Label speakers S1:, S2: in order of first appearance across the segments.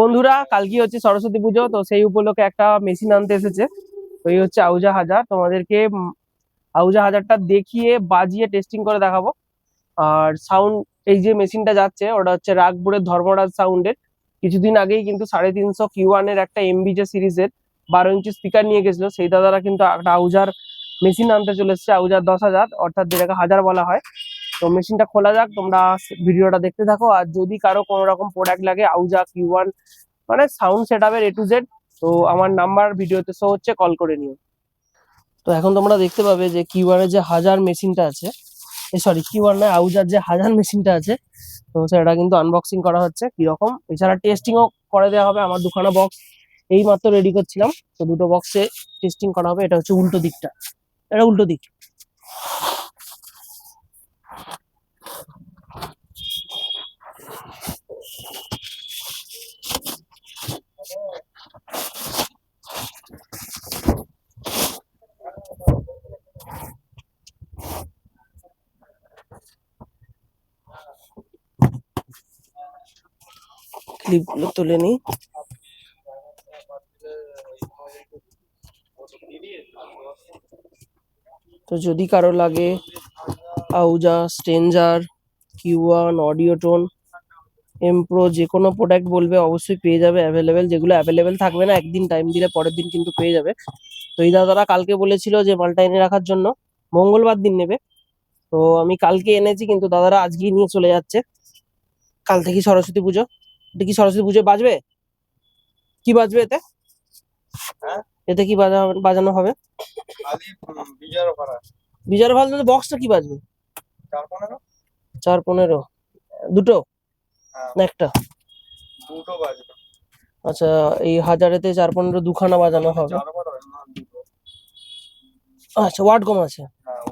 S1: বন্ধুরা কালকে হচ্ছে সরস্বতী পুজো, তো সেই উপলক্ষে একটা মেশিন আনতে এসেছে। তো এই হচ্ছে আউজা হাজার। তোমাদেরকে আউজা হাজারটা দেখিয়ে, বাজিয়ে টেস্টিং করে দেখাবো। আর সাউন্ড এই যে মেশিনটা যাচ্ছে, ওটা হচ্ছে রাগপুরের ধর্মরাজ সাউন্ডের কিছুদিন আগেই কিন্তু সাড়ে তিনশো কিউ এর একটা এমবি যে সিরিজের বারো ইঞ্চি স্পিকার নিয়ে গেছিল। সেই দাদারা কিন্তু একটা আউজার মেশিন আনতে চলে এসেছে আউজার দশ হাজার, অর্থাৎ যেটাকে হাজার বলা হয়। তো মেশিনটা খোলা যাক, তোমরা ভিডিওটা দেখতে থাকো। আর যদি কারও কোনো রকম প্রোডাক্ট লাগে আউজা কিউ ওয়ান মানে সাউন্ড সেট আপের এ টু জেড তো আমার নাম্বার ভিডিওতে শো হচ্ছে কল করে নিও। তো এখন তোমরা দেখতে পাবে যে কিউ এর যে হাজার মেশিনটা আছে সরি কিউ আর নয় আউজার যে হাজার মেশিনটা আছে, তো সেটা কিন্তু আনবক্সিং করা হচ্ছে, কীরকম? এছাড়া টেস্টিংও করে দেওয়া হবে আমার দুখানা বক্স এই মাত্র রেডি করছিলাম, তো দুটো বক্সে টেস্টিং করা হবে, এটা হচ্ছে উল্টো দিকটা। এটা উল্টো দিক। ক্লিপগুলো তুলে নিই। তো যদি কারও লাগে, Auja, stranger Q one audio tone, এমপ্রো যে কোনো প্রোডাক্ট বলবে, অবশ্যই পেয়ে যাবে অ্যাভেলেবেল যেগুলো অ্যাভেলেবেল থাকবে না, একদিন টাইম দিলে পরের দিন কিন্তু পেয়ে যাবে। তো এই দাদারা কালকে বলেছিল যে, মালটা এনে রাখার জন্য। মঙ্গলবার দিন নেবে। তো আমি কালকে এনেছি, কিন্তু দাদারা আজকেই নিয়ে চলে যাচ্ছে। কাল থেকে সরস্বতী পুজো। এটা কি সরস্বতী পুজো বাজবে? কি বাজবে এতে?
S2: হ্যাঁ?
S1: এতে কি বাজা বাজানো হবে? বিজয় ভালো বক্সটা কি বাজবে?
S2: চার পনেরো?
S1: দুটো?
S2: হ্যাঁ।
S1: না একটা?
S2: দুটো বাজবে।
S1: আচ্ছা এই হাজারেতে চার পনেরো দুখানা বাজানো হবে।
S2: দুটো।
S1: আচ্ছা ওয়াট কম আছে।
S2: হ্যাঁ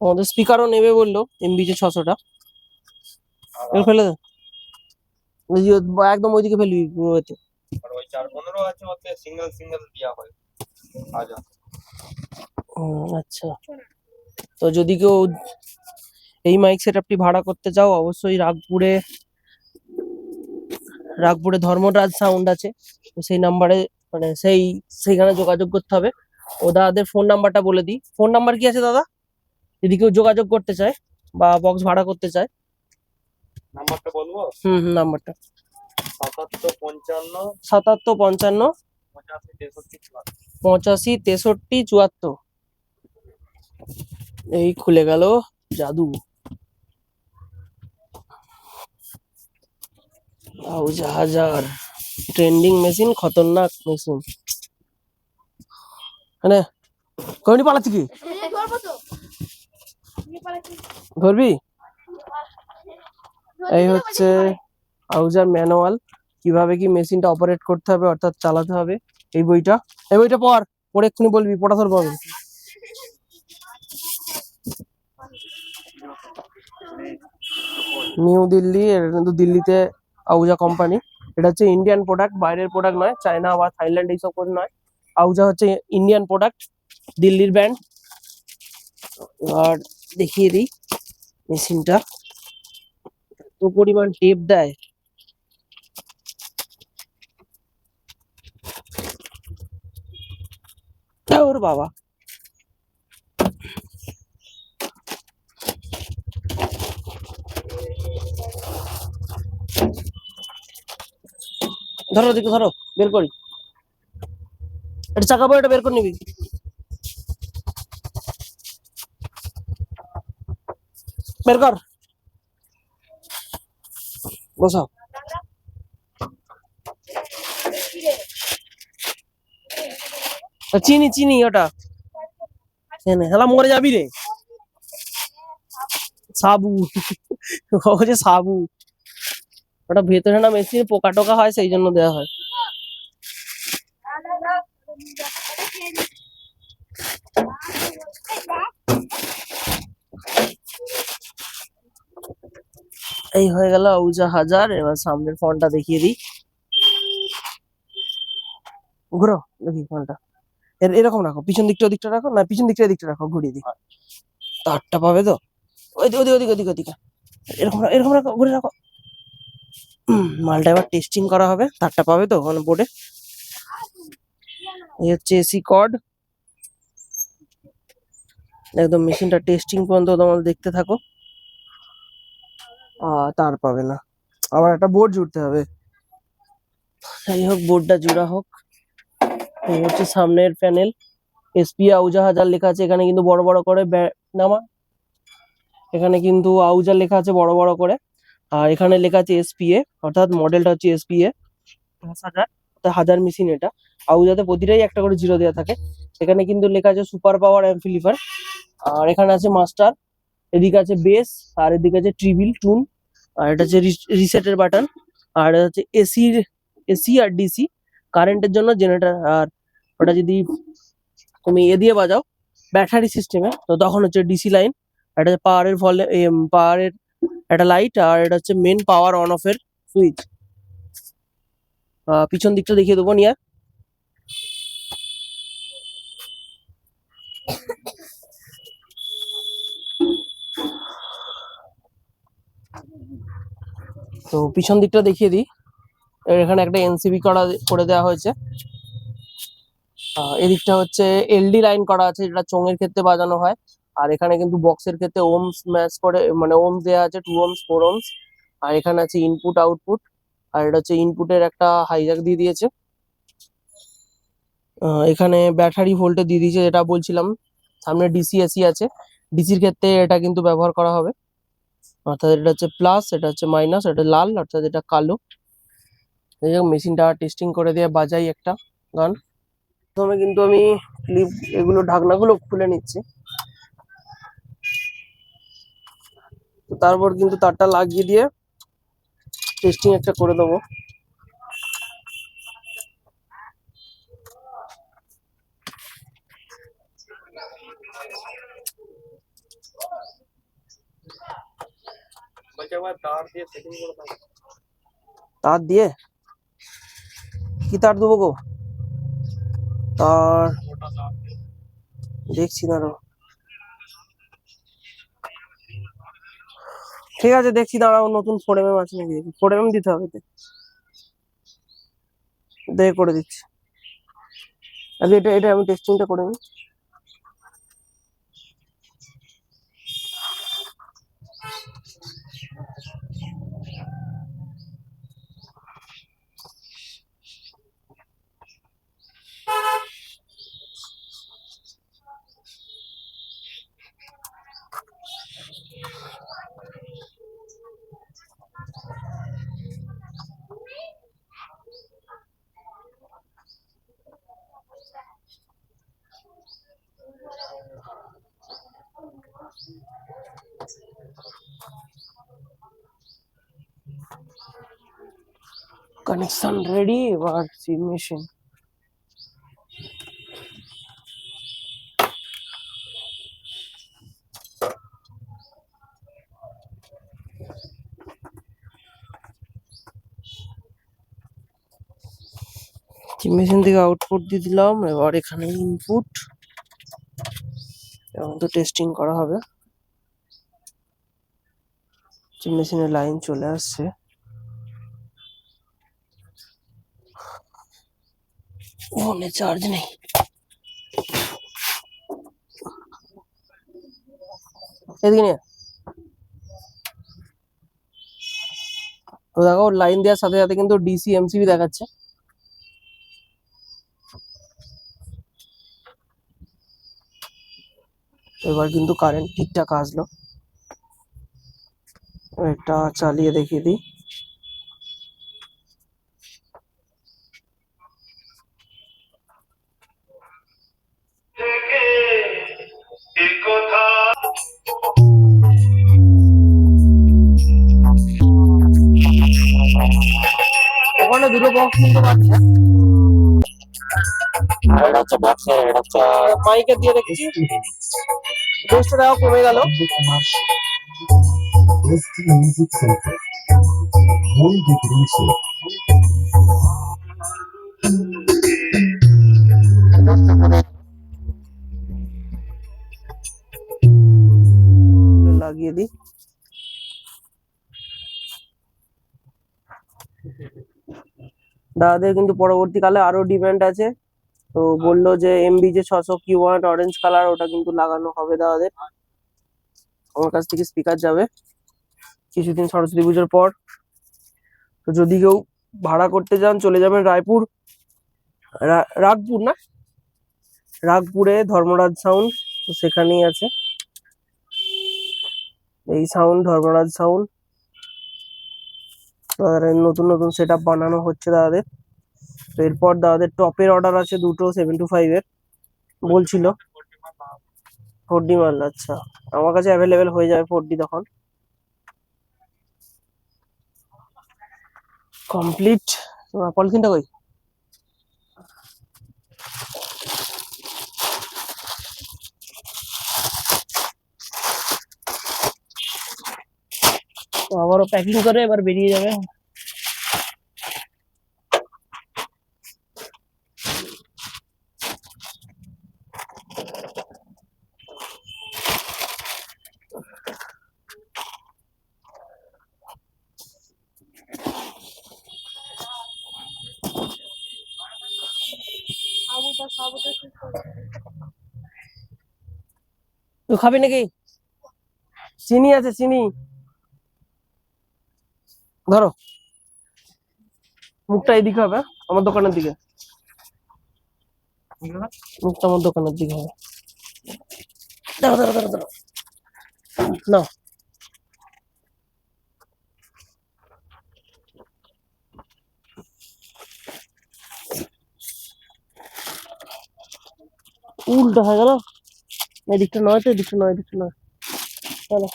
S1: আমাদের স্পিকারও নেবে বলল এমবি যে ছশোটা ফেলে দে। ওই যে বা- একদম ওইদিকে ফেলবি পুরো এতে
S2: আর ওই আছে ওতে সিঙ্গেল সিঙ্গেল হয়।
S1: আচ্ছা। তো যদি কেউ এই মাইক সেটআপটি ভাড়া করতে চাও অবশ্যই রাগপুরে রাগপুরে ধর্মরাজ সাউন্ড আছে। তো সেই নাম্বারে মানে সেই সেইখানে যোগাযোগ করতে হবে। ও দাদাদের ফোন নাম্বারটা বলে দিই। ফোন নাম্বার কি আছে দাদা? যদি কেউ যোগাযোগ করতে চায় বা বক্স ভাড়া করতে চায়
S2: নাম্বারটা বলব?
S1: হুম হুম নাম্বারটা।
S2: সাতাত্তর পঞ্চান্ন।
S1: সাতাত্তর পঞ্চান্ন।
S2: পঁচাশি তেষট্টি চুয়াত্তর।
S1: এই খুলে গেল জাদু। আউজ হাজার ট্রেন্ডিং মেশিন খতরনাক মেশিন। মানে কমিটি পালাচ্ছি কি?
S3: ধরবো তো নিয়ে পালাচ্ছি।
S1: ধরবি এই হচ্ছে আউজার ম্যানুয়াল কীভাবে কি মেশিনটা অপারেট করতে হবে অর্থাৎ চালাতে হবে এই বইটা। এই বইটা পড় পড়ে এক্ষুনি বলবি পড়া ধরবো আমি নিউ দিল্লি এটা কিন্তু দিল্লিতে আউজা কোম্পানি এটা হচ্ছে ইন্ডিয়ান প্রোডাক্ট বাইরের প্রোডাক্ট নয় চায়না বা থাইল্যান্ড এইসব করে নয়। আউজা হচ্ছে ইন্ডিয়ান প্রোডাক্ট দিল্লির ব্র্যান্ড আর দেখিয়ে দিই মেশিনটা এত পরিমাণ টেপ দেয়। ওর বাবা। ধরো দিকে ধরো, বের করি। এটা চাকাবো এটা বের করে নিবি। বের কর। বসাও তা চিনি চিনি, ওটা। এনে হেলা মরে যাবি রে। সাবু। ও যে সাবু। ওটা ভেতরে না মেশিনে পোকা টোকা হয়, সেই জন্য দেওয়া হয়। এই হয়ে গেল আউজা হাজার। এবার সামনের ফোনটা দেখিয়ে দিই। ঘুরো, দেখি ফোনটা। এর- এরকম রাখো, পিছন দিকটা ওদিকটা রাখো, না, পিছন দিকটা এদিকটা রাখো, ঘুরিয়ে দিই। তারটা পাবে তো? ওদিক ওদিক ওদিক, ওদিকে। এরকম এরকম রাখো, ঘুরে রাখো। মালটা এবার টেস্টিং করা হবে, তারটা পাবে তো ওখানে বোর্ডে এই হচ্ছে এসি কর্ড একদম মেশিনটা টেস্টিং পর্যন্ত তোমাদের দেখতে থাকো। তার পাবে না। আবার একটা বোর্ড জুড়তে হবে। যাই হোক বোর্ডটা জোড়া হোক। এই হচ্ছে সামনের প্যানেল এসপি আউজা হাজার লেখা আছে এখানে কিন্তু বড় বড় করে নামা। এখানে কিন্তু আউজা লেখা আছে বড় বড় করে। আর এখানে লেখা আছে এসপিএ অর্থাৎ মডেলটা হচ্ছে এসপিএ দশ হাজার। হাজার মেশিন এটা। আউজাতে প্রতিটাই একটা করে জিরো দেওয়া থাকে। এখানে কিন্তু লেখা আছে সুপার পাওয়ার অ্যাম্পলিফায়ার আর এখানে আছে মাস্টার এদিকে আছে বেস, আর এদিকে আছে ট্রিবিল, টুন, আর এটা হচ্ছে রিসেটের বাটন, আর এটা হচ্ছে এসির এসি আর ডিসি, কারেন্টের জন্য জেনারেটর, আর ওটা যদি তুমি এ দিয়ে বাজাও, ব্যাটারি সিস্টেমে, তো তখন হচ্ছে ডিসি লাইন এটা হচ্ছে পাওয়ারের ফলে পাওয়ারের একটা লাইট, আর এটা হচ্ছে মেন পাওয়ার অন অফ এর সুইচ পিছন দিকটা দেখিয়ে দেবো, নিয়ে তো পিছন দিকটা দেখিয়ে দিই। এখানে একটা এনসিবি করা করে দেওয়া হয়েছে। এদিকটা হচ্ছে এলডি লাইন করা আছে, যেটা চোঙের ক্ষেত্রে বাজানো হয়। আর এখানে কিন্তু বক্সের ক্ষেত্রে ওমস ম্যাচ করে মানে ওমস দেওয়া আছে টু ওমস ফোর ওমস আর এখানে আছে ইনপুট আউটপুট আর এটা হচ্ছে ইনপুটের একটা হাইজ্যাক দিয়ে দিয়েছে। এখানে ব্যাটারি ভোল্টে দিয়ে দিয়েছে, যেটা বলছিলাম। সামনে ডিসি এসি আছে। ডিসির ক্ষেত্রে এটা কিন্তু ব্যবহার করা হবে। অর্থাৎ এটা হচ্ছে প্লাস এটা হচ্ছে মাইনাস এটা লাল, অর্থাৎ এটা কালো। এই মেশিনটা টেস্টিং করে দিয়ে বাজাই একটা। গান প্রথমে কিন্তু আমি ক্লিপ এগুলো, ঢাকনাগুলো খুলে নিচ্ছি। তারপর কিন্তু তারটা লাগিয়ে দিয়ে টেস্টিং একটা করে দেবো।
S2: তার দিয়ে সেটিং করে দাও।
S1: তার দিয়ে? কি তার দেবো গো? তার। দেখছি দাঁড়াও। ঠিক আছে দেখছি দাঁড়াও নতুন ফোর এম এম আছে নাকি? ফোর এম এম দিতে হবে। দেখে করে দিচ্ছি। আগে এটা এটা আমি টেস্টিংটা করে নিই। কানেকশন রেডি এবার সি মেশিন মেশিন থেকে আউটপুট দিয়ে দিলাম এবার এখানে ইনপুট এবং তো টেস্টিং করা হবে। মেশিনের লাইন চলে আসছে। ফোনে চার্জ নেই। তো দেখো লাইন দেওয়ার সাথে সাথে কিন্তু ডিসি এমসিবি দেখাচ্ছে। এবার কিন্তু কারেন্ট ঠিকঠাক আসলো। এটা চালিয়ে দেখিয়ে দিই। ওখানে দুটো বক্স নিতে পারছে মাইকে দিয়ে দেওয়া কমে গেল. লাগিয়ে দিই। দাদাদের কিন্তু পরবর্তীকালে আরও ডিমান্ড আছে। তো বলল যে এমবি যে ছশো কিউ ওয়ান অরেঞ্জ কালার ওটা কিন্তু লাগানো হবে দাদাদের। আমার কাছ থেকে স্পিকার যাবে কিছুদিন সরস্বতী পুজোর পর। তো যদি কেউ ভাড়া করতে যান, চলে যাবেন রায়পুর। রাগপুর না? রাগপুরে ধর্মরাজ সাউন্ড তো সেখানেই আছে। এই সাউন্ড ধর্মরাজ সাউন্ড দাদাদের নতুন নতুন সেট বানানো হচ্ছে দাদাদের তো এরপর দাদাদের টপের অর্ডার আছে দুটো সেভেন টু ফাইভের বলছিল। ফোর ডি মাল আচ্ছা। আমার কাছে অ্যাভেলেবেল হয়ে যাবে ফোর ডি তখন। কমপ্লিট পলিথিনটা কই? তো আবারও প্যাকিং করে এবার বেরিয়ে যাবে
S3: সাবুটা সাবুটা ঠিক করে
S1: তুই খাবি নাকি চিনি আছে চিনি ধরো। মুখটা এইদিকে হবে, আমার দোকানের দিকে। মুখটা আমার দোকানের দিকে হবে। দাঁড়া দাঁড়া দাঁড়া দাঁড়া নাও। উল্টো হয়ে গেল। এদিকটা নয় তো, এদিকটা নয় এদিকটা নয়। চলো।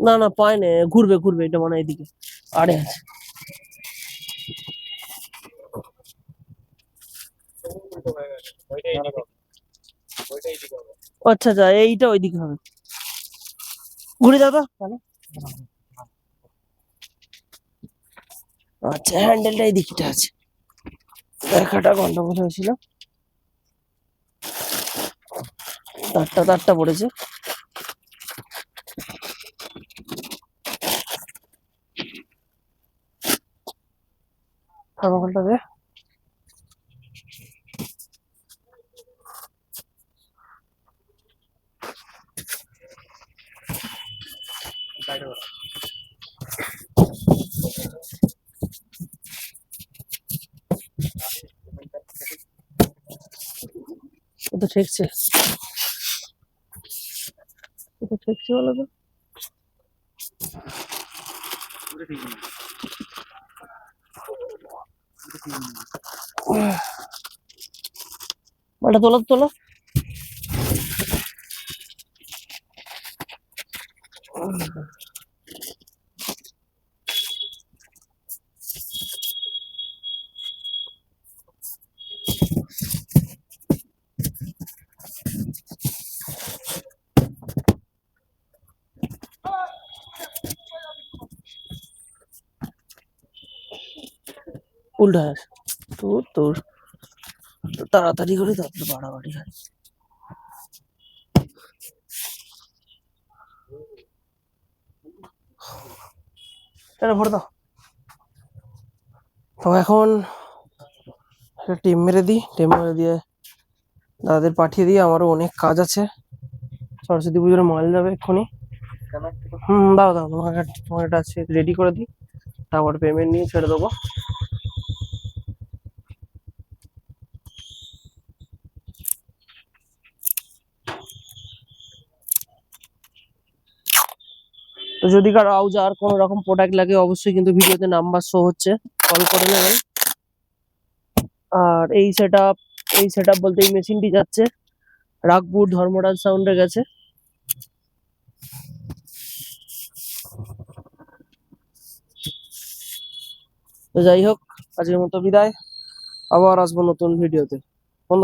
S1: না না, পায় না, ঘুরবে ঘুরবে, এটা মানে এদিকে। আরে আছে।
S2: ওইটাই
S1: আচ্ছা আচ্ছা এইটা ওইদিকে হবে। ঘুরে তো, তাহলে। আচ্ছা হ্যান্ডেলটা এই দিকটা আছে। দেখাটা গন্ডগোল হয়েছিল। তারটা তারটা পড়েছে। থার্মোকলটা দে ও তো ঠেকছে ও তো ঠেকছে বলো তো ওটা তোলো তো তোলো উল্টো হয়ে গেছে। তোর। তাড়াতাড়ি করে তারপরে বাড়াবাড়ি হয়। এটা ভরে দাও। তো এখন একটা টিম মেরে দিই। টিম মেরে দিয়ে দাদাদের পাঠিয়ে দিই। আমারও অনেক কাজ আছে। সরস্বতী পুজোর মাল যাবে এক্ষুনি। হুম দাও দাও তোমার একটা তোমার একটা আছে রেডি করে দিই। তারপর পেমেন্ট নিয়ে ছেড়ে দেবো। তো যদি কারও আর কোনো রকম প্রোডাক্ট লাগে, অবশ্যই কিন্তু ভিডিওতে নাম্বার শো হচ্ছে। কল করে নেবেন। আর এই সেট এই সেট বলতে এই মেশিনটি যাচ্ছে। রাগপুর ধর্মরাজ সাউন্ডে গেছে তো যাই হোক, আজকের মতো বিদায়। আবার আসব নতুন ভিডিওতে। কর